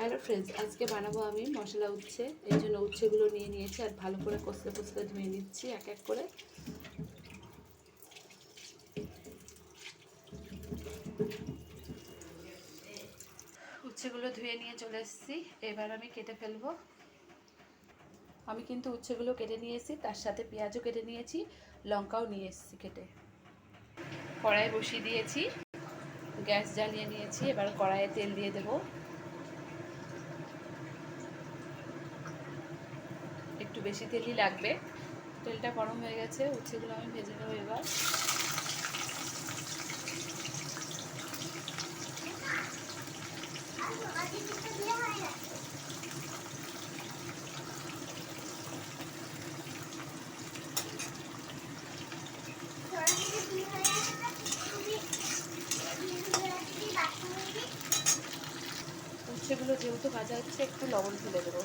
Hello friends আজকে বানাবো আমি মশলা উচ্ছে। এই জন্য উচ্ছেগুলো নিয়ে নিয়েছি আর ভালো করে কষলে কষলে ধুয়ে নিচ্ছি এক এক করে। উচ্ছেগুলো ধুয়ে নিয়ে চলে এসেছি। এবার আমি কেটে ফেলব। আমি কিন্তু উচ্ছেগুলো কেটে নিয়ে এসেছি, তার সাথে পেঁয়াজও কেটে নিয়েছি, লঙ্কাও নিয়ে এসেছি কেটে। কড়াই বসিয়ে দিয়েছি। গ্যাস জ্বালিয়ে নিয়েছি, এবার কড়াইয়ে তেল দিয়ে দেবো একটু বেশি তেলই লাগবে। তেলটা গরম হয়ে গেছে, উচ্ছেগুলো আমি ভেজে নেব এবার। উচ্ছেগুলো যেহেতু ভাজা হচ্ছে, একটু লবণ ফেলে দেবো।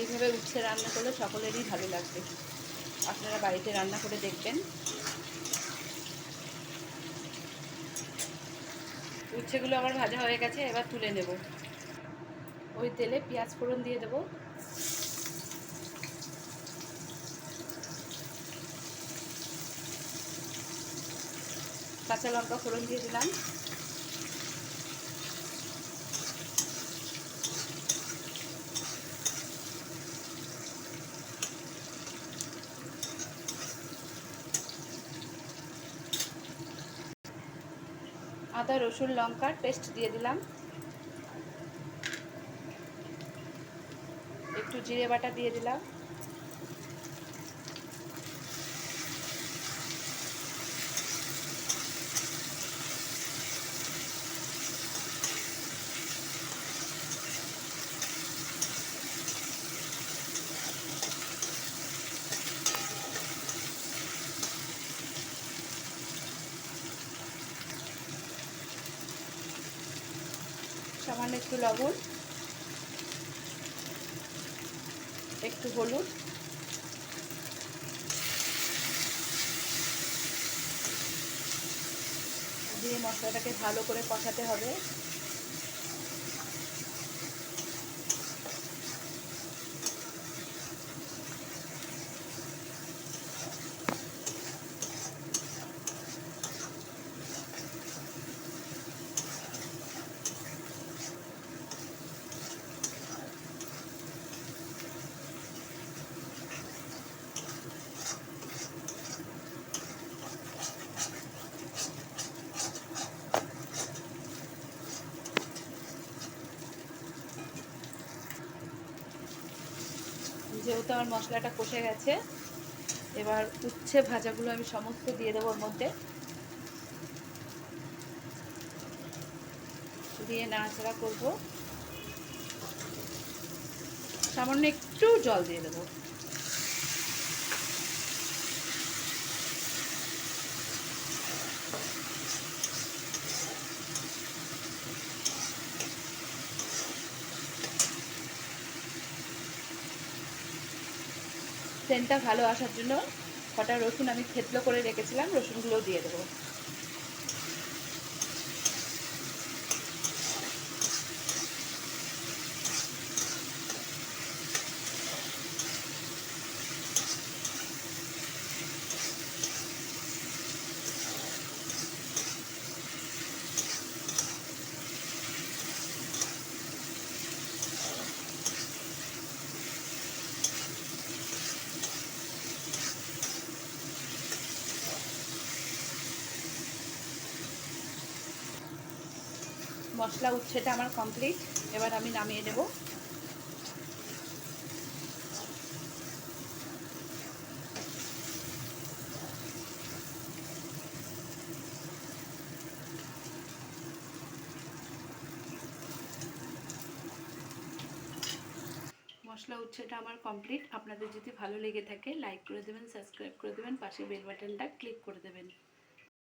এইভাবে উচ্ছে রান্না করলে সকলেরই ভালো লাগবে। আপনারা বাড়িতে রান্না করে দেখবেন। উচ্ছেগুলো আমার ভাজা হয়ে গেছে, এবার তুলে নেব। ওই তেলে পেঁয়াজ ফোড়ন দিয়ে দেবো। কাঁচা লঙ্কা ফোড়ন দিয়ে দিলাম। আদা রসুন লঙ্কার পেস্ট দিয়ে দিলাম। একটু জিরে বাটা দিয়ে দিলাম। সামান্য একটু লবণ একটু হলুদ। দিয়ে মশলাটাকে ভালো করে কষাতে হবে। যেহেতু আমার মশলাটা কষে গেছে, এবার উচ্ছে ভাজাগুলো আমি সমস্ত দিয়ে দেবো ওর মধ্যে। দিয়ে নাড়াচাড়া করব। সামান্য একটু জল দিয়ে দেবো। সেন্টটা ভালো আসার জন্য কটা রসুন আমি থেতলো করে রেখেছিলাম রসুনগুলোও দিয়ে দেবো। মশলা উচ্ছেটা আমার কমপ্লিট এবার আমি নামিয়ে দেব মশলা উচ্ছেটা আমার কমপ্লিট আপনাদের যদি ভালো লেগে থাকে লাইক করে দেবেন সাবস্ক্রাইব করে দেবেন, পাশে বেল বাটনটা ক্লিক করে দেবেন।